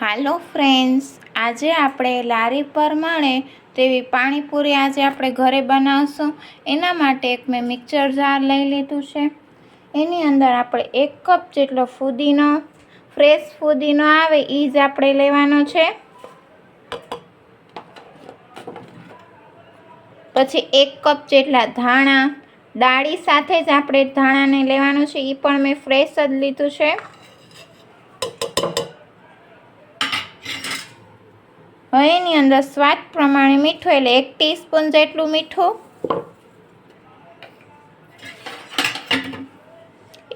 હાલો friends, આજે આપણે લારી પર મળે તેવી પાણીપુરી આજે આપણે ઘરે બનાવશું. એના માટે એક મેં મિક્સર જાર લઈ લીધું છે. એની અંદર આપણે એક કપ જેટલો ફુદીનો, ફ્રેશ ફુદીનો આવે એ જ આપણે લેવાનો છે. પછી એક કપ જેટલા ધાણા, ડાળી સાથે જ આપણે ધાણાને લેવાનું છે. એ પણ મેં ફ્રેશ જ લીધું છે. હવે એની અંદર સ્વાદ પ્રમાણે મીઠું એટલે એક ટીસ્પૂન જેટલું મીઠું.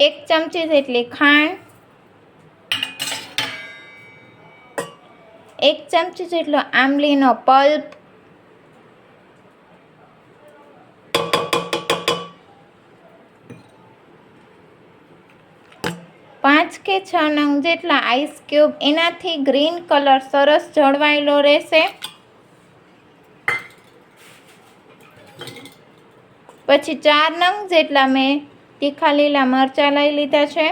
એક ચમચી જેટલી ખાંડ. એક ચમચી જેટલો આંબલીનો પલ્પ પાંચ કે છ નંગ જેટલા આઈસ ક્યુબ એનાથી ગ્રીન કલર સરસ જળવાયેલો રહેશે. પછી ચાર નંગ જેટલા મેં તીખા લીલા મરચાં લઈ લીધા છે.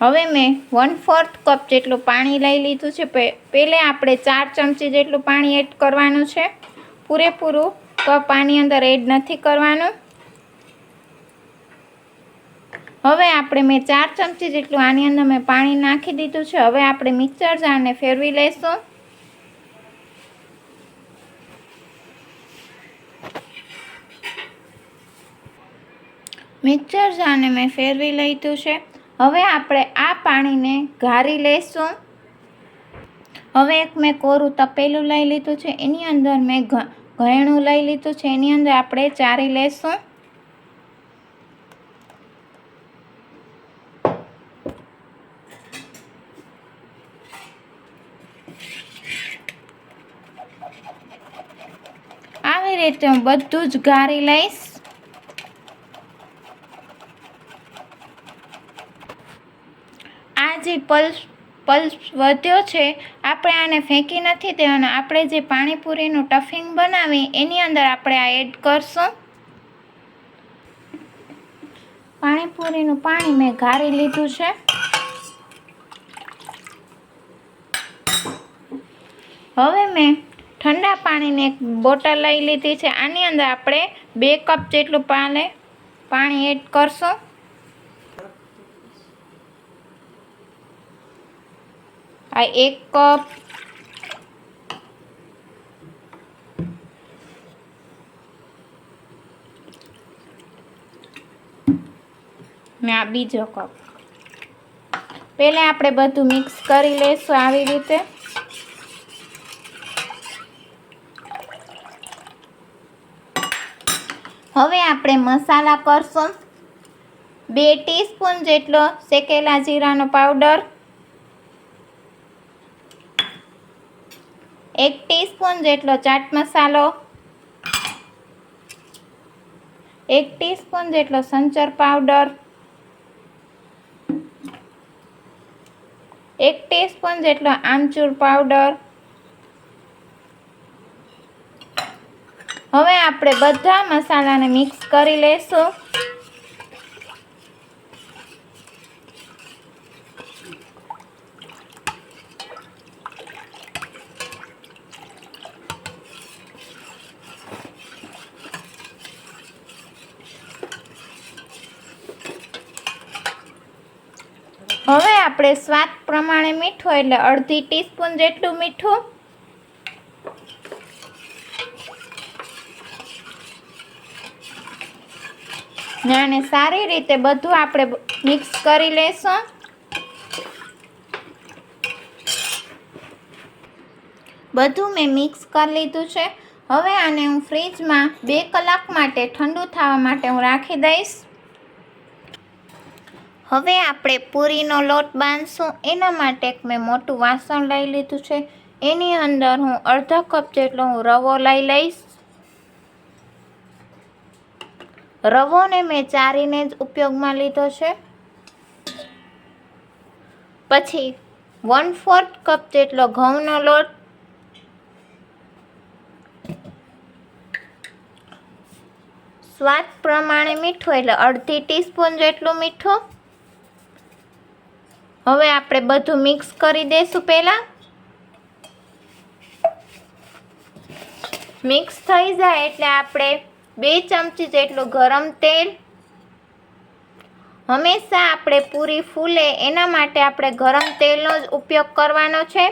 હવે મેં વન ફોર્થ કપ જેટલું પાણી લઈ લીધું છે. પહેલે આપણે ચાર ચમચી જેટલું પાણી એડ કરવાનું છે. પૂરેપૂરું કપ આની અંદર એડ નથી કરવાનું. હવે આપણે મેં ચાર ચમચી જેટલું આની અંદર મેં પાણી નાખી દીધું છે. હવે આપણે મિક્સર જારને ફેરવી લઈશું. મિક્સર જારને મેં ફેરવી લીધું છે. હવે આપણે આ પાણીને ગારી લઈશું. હવે એક મેં કોરું તપેલું લઈ લીધું છે. એની અંદર મેં ઘ ઘયણું લઈ લીધું છે. એની અંદર આપણે ચારી લઈશું આવી રીતે હું બધું જ ગાળી લઈશ. આ જે પલ્સ પલ્સ વધ્યો છે, આપણે આને ફેંકી નથી દેવાનો. આપણે જે પાણીપુરીનું ટફિંગ બનાવી, એની અંદર આપણે આ એડ કરશું. પાણીપુરીનું પાણી મેં ગાળી લીધું છે. હવે મેં ઠંડા પાણીની એક બોટલ લઈ લીધી છે. આની અંદર આપણે બે કપ જેટલું પાલે, પાણી એડ કરશું. આ એક કપ. ને આ બીજો કપ. પહેલાં આપણે બધું મિક્સ કરી લઈશું આવી રીતે. હવે આપણે મસાલા કરશું. બે ટીસ્પૂન જેટલો શેકેલા જીરાનો પાવડર. એક ટીસ્પૂન જેટલો ચાટ મસાલો. એક ટીસ્પૂન જેટલો સંચર પાવડર. એક ટીસ્પૂન જેટલો આમચૂર પાવડર. હવે આપણે બધા મસાલાને મિક્સ કરી લઈશું હવે આપણે સ્વાદ પ્રમાણે મીઠું, એટલે અડધી ટીસ્પૂન જેટલું મીઠું. ને સારી રીતે બધું આપણે મિક્સ કરી લેશું. બધું મેં મિક્સ કરી લીધું છે. હવે આને હું ફ્રીજમાં બે કલાક માટે ઠંડુ થવા માટે હું રાખી દઈશ. હવે આપણે પૂરીનો લોટ બાંધશું. એના માટે મેં મોટું વાસણ લઈ લીધું છે. એની અંદર હું અડધા કપ જેટલો હું રવો લઈ લઈશ. રવોને મેં ચારીને જ ઉપયોગમાં લીધો છે. પછી વન ફોર્થ કપ જેટલો ઘઉંનો લોટ, સ્વાદ પ્રમાણે મીઠું એટલે અડધી ટીસ્પૂન જેટલું મીઠું. હવે આપણે બધું મિક્સ કરી દઈશું પહેલાં. મિક્સ થઈ જાય એટલે આપણે બે ચમચી જેટલું ગરમ તેલ. હંમેશા આપણે પૂરી ફૂલે એના માટે આપણે ગરમ તેલનો જ ઉપયોગ કરવાનો છે.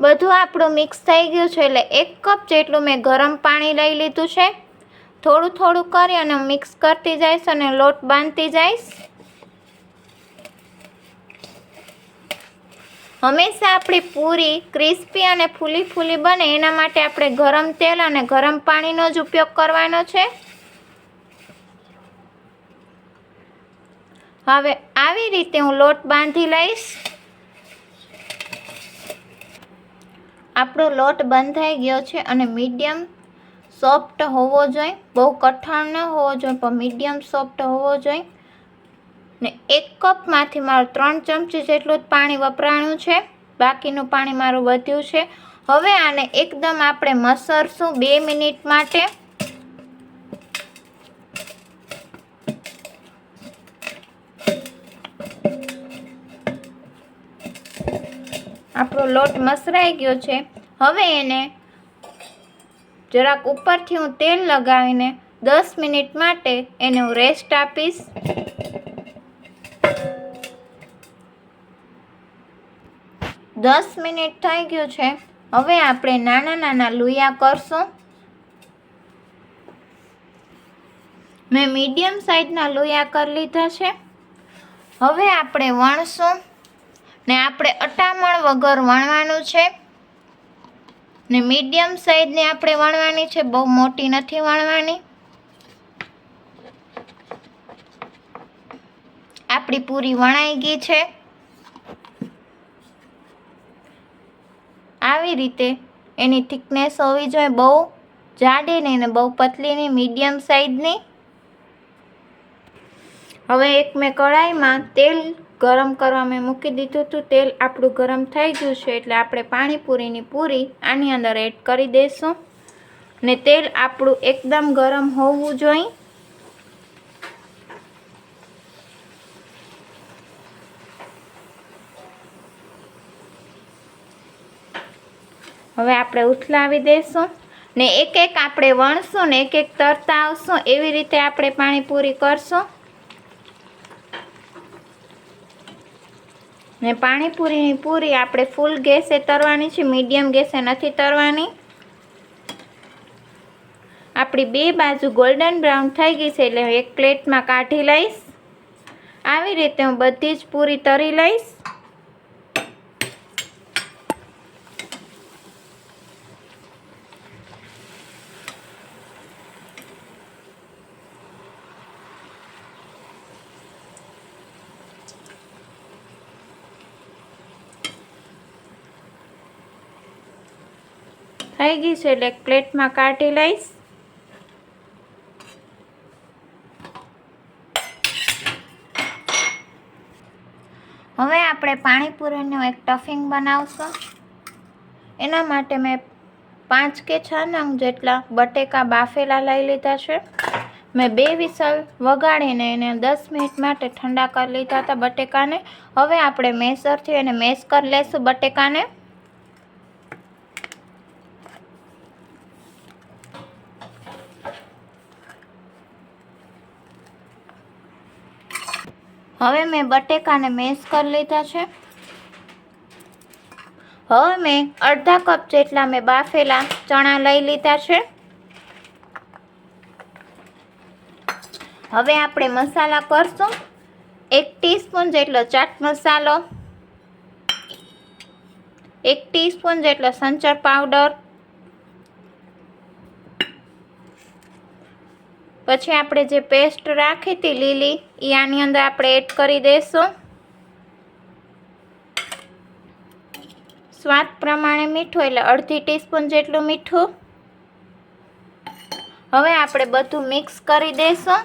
બધું આપણું મિક્સ થઈ ગયું છે એટલે એક કપ જેટલું મેં ગરમ પાણી લઈ લીધું છે. થોડું થોડું કરી અને મિક્સ કરતી જઈશ અને લોટ બાંધતી જઈશ. હંમેશા આપણી પૂરી ક્રિસ્પી અને ફૂલી ફૂલી બને એના માટે આપણે ગરમ તેલ અને ગરમ પાણીનો જ ઉપયોગ કરવાનો છે. હવે આવી રીતે હું લોટ બાંધી લઈશ. આપણો લોટ બંધાઈ ગયો છે અને મીડિયમ સોફ્ટ હોવો જોઈએ. બહુ કઠણ ન હોવો જોઈએ, પણ મીડિયમ સોફ્ટ હોવો જોઈએ. ને એક કપમાંથી મારું ત્રણ ચમચી જેટલું જ પાણી વપરાણું છે. બાકીનું પાણી મારું વધ્યું છે. હવે આને એકદમ આપણે મસરશું બે મિનિટ માટે. આપણો લોટ મસરાઈ ગયો છે. હવે એને જરાક ઉપરથી હું તેલ લગાવીને દસ મિનિટ માટે એને હું રેસ્ટ આપીશ. દસ મિનિટ થઈ ગયું છે. હવે આપણે નાના નાના લુયા કરશું. મેં મીડિયમ સાઈઝના લુયા કરી લીધા છે. હવે આપણે વણશું ને આપણે અટામણ વગર વણવાનું છે. ને મીડિયમ સાઈઝની આપણે વણવાની છે, બહુ મોટી નથી વણવાની. આપણી પૂરી વણાઈ ગઈ છે. આવી રીતે એની થિકનેસ હોવી જોઈએ બહુ જાડી નહીં ને બહુ પતલી નહીં મીડિયમ સાઇઝની હવે એક મેં કઢાઈમાં તેલ ગરમ કરવા મેં મૂકી દીધું હતું. તેલ આપણું ગરમ થઈ ગયું છે એટલે આપણે પાણીપુરીની પૂરી આની અંદર એડ કરી દઈશું ને તેલ આપણું એકદમ ગરમ હોવું જોઈએ. હવે આપણે ઉથલાવી દઈશું ને એક એક આપણે વણશું ને એક એક તરતા આવશું. એવી રીતે આપણે પાણીપુરી કરશું. ને પાણીપુરીની પૂરી આપણે ફૂલ ગેસે તરવાની છે. મીડિયમ ગેસે નથી તરવાની. આપણી બે બાજુ ગોલ્ડન બ્રાઉન થઈ ગઈ છે એટલે હું એક પ્લેટમાં કાઢી લઈશ. આવી રીતે હું બધી જ પૂરી તરી લઈશ. થઈ ગઈ છે એટલે એક પ્લેટમાં કાઢી લઈશ. હવે આપણે પાણીપુરીનું એક ટફિંગ બનાવશું. એના માટે મેં પાંચ કે છ નંગ જેટલા બટેકા બાફેલા લઈ લીધા છે. મેં બે વિસલ વગાડીને એને દસ મિનિટ માટે ઠંડા કરી લીધા હતા બટેકાને. હવે આપણે મેસરથી એને મેસ કરી લઈશું બટેકાને. હવે મેં બટેકાને મેશ કરી લીધા છે. હવે મેં અડધા કપ જેટલા મેં બાફેલા ચણા લઈ લીધા છે. હવે આપણે મસાલા કરશું. એક ટીસ્પૂન જેટલો ચાટ મસાલો. એક ટીસ્પૂન જેટલો સંચર પાવડર. પછી આપણે જે પેસ્ટ રાખી હતી લીલી એ આની અંદર આપણે એડ કરી દઈશું સ્વાદ પ્રમાણે મીઠું, એટલે અડધી ટીસ્પૂન જેટલું મીઠું. હવે આપણે બધું મિક્સ કરી દઈશું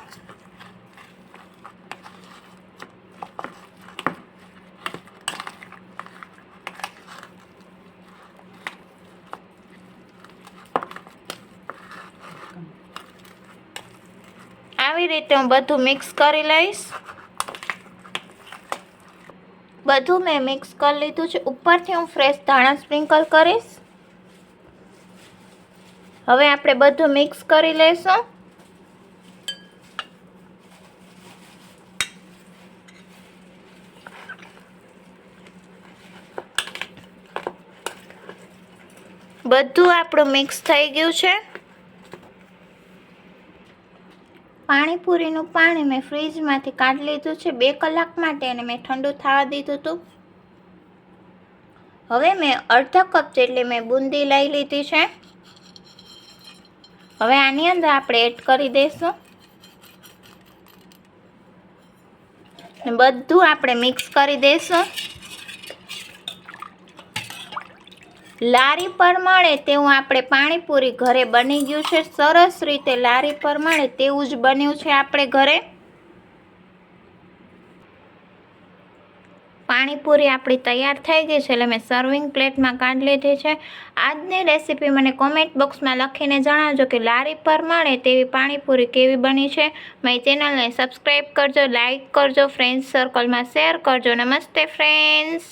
આવી રીતે હું બધું મિક્સ કરી લઈશ. બધું મેં મિક્સ કરી લીધું છે. ઉપરથી હું ફ્રેશ ધાણા સ્પ્રિંકલ કરીશ. હવે આપણે બધું મિક્સ કરી લઈશું. બધું આપણું મિક્સ થઈ ગયું છે. પાણીપુરીનું પાણી મેં ફ્રીજમાંથી કાઢી લીધું છે, બે કલાક માટે અને મેં ઠંડુ થવા દીધું હતું. હવે મેં અડધા કપ જેટલી મેં બુંદી લઈ લીધી છે. હવે આની અંદર આપણે એડ કરી દઈશું. બધું આપણે મિક્સ કરી દઈશું. લારી પર મળે તેવું આપણે પાણીપુરી ઘરે બની ગયું છે. સરસ રીતે લારી પર મળે તેવું જ બન્યું છે આપણે ઘરે. પાણીપુરી આપણી તૈયાર થઈ ગઈ છે એટલે મેં સર્વિંગ પ્લેટમાં કાઢી લીધી છે. આજની રેસીપી મને કોમેન્ટ બોક્સમાં લખીને જણાવજો કે લારી પર મળે તેવી પાણીપુરી કેવી બની છે. મારી ચેનલને સબસ્ક્રાઈબ કરજો લાઇક કરજો ફ્રેન્ડ્સ સર્કલમાં શેર કરજો. નમસ્તે ફ્રેન્ડ્સ